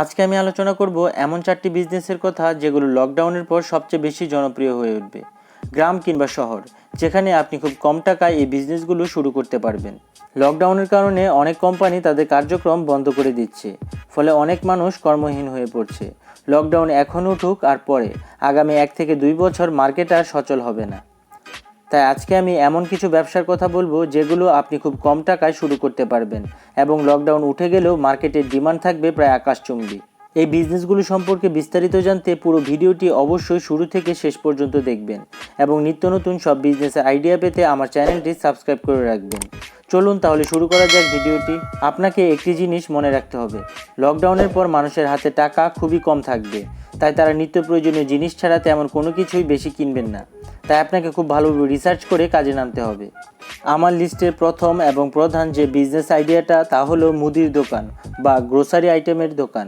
আজকে আমি আলোচনা করব এমন চারটি বিজনেসের কথা যেগুলো লকডাউনের পর সবচেয়ে বেশি জনপ্রিয় হয়ে উঠবে। গ্রাম কিংবা শহর, যেখানে আপনি খুব কম টাকায় এই বিজনেসগুলো শুরু করতে পারবেন। লকডাউনের কারণে অনেক কোম্পানি তাদের কার্যক্রম বন্ধ করে দিচ্ছে, ফলে অনেক মানুষ কর্মহীন হয়ে পড়ছে। লকডাউন এখন উঠুক আর পরে, আগামী এক থেকে দুই বছর মার্কেট আর সচল হবে না। তাই আজকে আমি এমন কিছু ব্যবসার কথা বলব যেগুলো আপনি খুব কম টাকায় শুরু করতে পারবেন এবং লকডাউন উঠে গেলেও মার্কেটের ডিমান্ড থাকবে প্রায় আকাশচুম্বী। এই বিজনেসগুলো সম্পর্কে বিস্তারিত জানতে পুরো ভিডিওটি অবশ্যই শুরু থেকে শেষ পর্যন্ত দেখবেন এবং নিত্য নতুন সব বিজনেসের আইডিয়া পেতে আমার চ্যানেলটি সাবস্ক্রাইব করে রাখবেন। চলুন তাহলে শুরু করা যাক ভিডিওটি। আপনাকে একটি জিনিস মনে রাখতে হবে। লকডাউনের পর মানুষের হাতে টাকা খুবই কম থাকবে। তাই তারা নিত্য প্রয়োজনীয় জিনিস ছাড়া তেমন কোনো কিছুই বেশি কিনবেন না। তাই আপনাকে খুব ভালোভাবে রিসার্চ করে কাজে নামতে হবে। আমার লিস্টের প্রথম এবং প্রধান যে বিজনেস আইডিয়াটা তা হলো মুদির দোকান বা গ্রোসারি আইটেমের দোকান।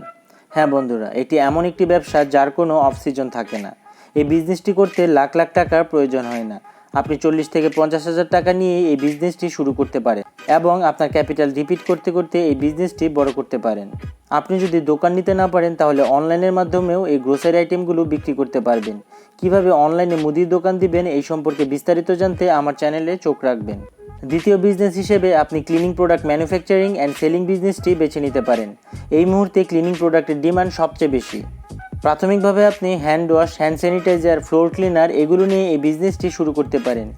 হ্যাঁ বন্ধুরা, এটি এমন একটি ব্যবসা যার কোনো অফ সিজন থাকে না। এই বিজনেসটি করতে লাখ লাখ টাকার প্রয়োজন হয় না। আপনি চল্লিশ থেকে পঞ্চাশ হাজার টাকা নিয়ে এই বিজনেসটি শুরু করতে পারেন এবং আপনার ক্যাপিটাল রিপিট করতে করতে এই বিজনেসটি বড় করতে পারেন। আপনি যদি দোকান নিতে না পারেন, তাহলে অনলাইনের মাধ্যমেও এই গ্রোসারি আইটেমগুলো বিক্রি করতে পারবেন। কীভাবে অনলাইনে মুদির দোকান দিবেন, এই সম্পর্কে বিস্তারিত জানতে আমার চ্যানেলে চোখ রাখবেন। দ্বিতীয় বিজনেস হিসেবে আপনি cleaning product manufacturing and selling বিজনেসটি বেছে নিতে পারেন। এই মুহূর্তে ক্লিনিং প্রোডাক্টের ডিমান্ড সবচেয়ে বেশি। প্রাথমিকভাবে আপনি hand wash, hand sanitizer, floor cleaner এগুলো নিয়ে এই বিজনেসটি শুরু করতে পারেন।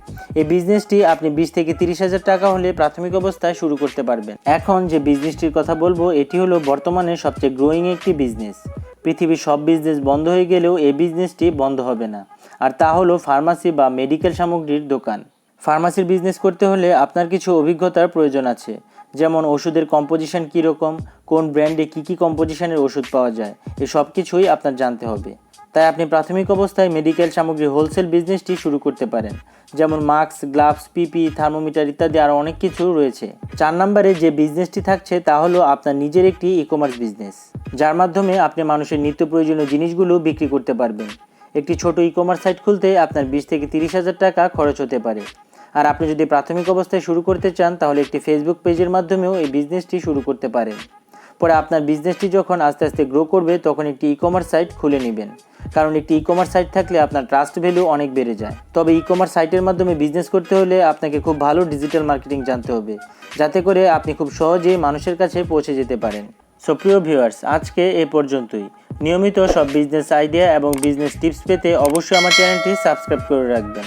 এই বিজনেসটি আপনি বিশ থেকে তিরিশ হাজার টাকা হলে প্রাথমিক অবস্থায় শুরু করতে পারবেন। এখন যে বিজনেসটির কথা বলব, এটি হলো বর্তমানে সবচেয়ে গ্রোয়িং একটি বিজনেস। পৃথিবীর সব বিজনেস বন্ধ হয়ে গেলেও এই বিজনেসটি বন্ধ হবে না। আর তা হলো ফার্মাসি বা মেডিকেল সামগ্রীর দোকান। ফার্মাসির বিজনেস করতে হলে আপনার কিছু অভিজ্ঞতার প্রয়োজন আছে, যেমন ওষুধের কম্পোজিশন কীরকম, কোন ব্র্যান্ডে কী কী কম্পোজিশনের ওষুধ পাওয়া যায়, এ সব কিছুই আপনার জানতে হবে। তাই আপনি প্রাথমিক অবস্থায় মেডিকেল সামগ্রী হোলসেল বিজনেসটি শুরু করতে পারেন, যেমন মাস্ক গ্লাভস পিপি থার্মোমিটার ইত্যাদি আরও অনেক কিছু রয়েছে। চার নম্বরে যে বিজনেসটি থাকছে তা হলো আপনার নিজের একটি ই কমার্স বিজনেস যার মাধ্যমে আপনি মানুষের নিত্য প্রয়োজনীয় জিনিসগুলো বিক্রি করতে পারবেন। একটি ছোট ই কমার্স সাইট খুলতে আপনার বিশ থেকে তিরিশ হাজার টাকা খরচ হতে পারে। আর আপনি যদি প্রাথমিক অবস্থায় শুরু করতে চান, তাহলে একটি ফেসবুক পেজের মাধ্যমেও এই বিজনেসটি শুরু করতে পারেন। পরে আপনার বিজনেসটি যখন আস্তে আস্তে গ্রো করবে, তখন একটি ই কমার্স সাইট খুলে নেবেন। কারণ একটি ই কমার্স সাইট থাকলে আপনার ট্রাস্ট ভ্যালু অনেক বেড়ে যায়। তবে ই কমার্স সাইটের মাধ্যমে বিজনেস করতে হলে আপনাকে খুব ভালো ডিজিটাল মার্কেটিং জানতে হবে, যাতে করে আপনি খুব সহজেই মানুষের কাছে পৌঁছে যেতে পারেন। সো প্রিয় ভিউয়ার্স আজকে এ পর্যন্তই। নিয়মিত সব বিজনেস আইডিয়া এবং বিজনেস টিপস পেতে অবশ্যই আমার চ্যানেলটি সাবস্ক্রাইব করে রাখবেন।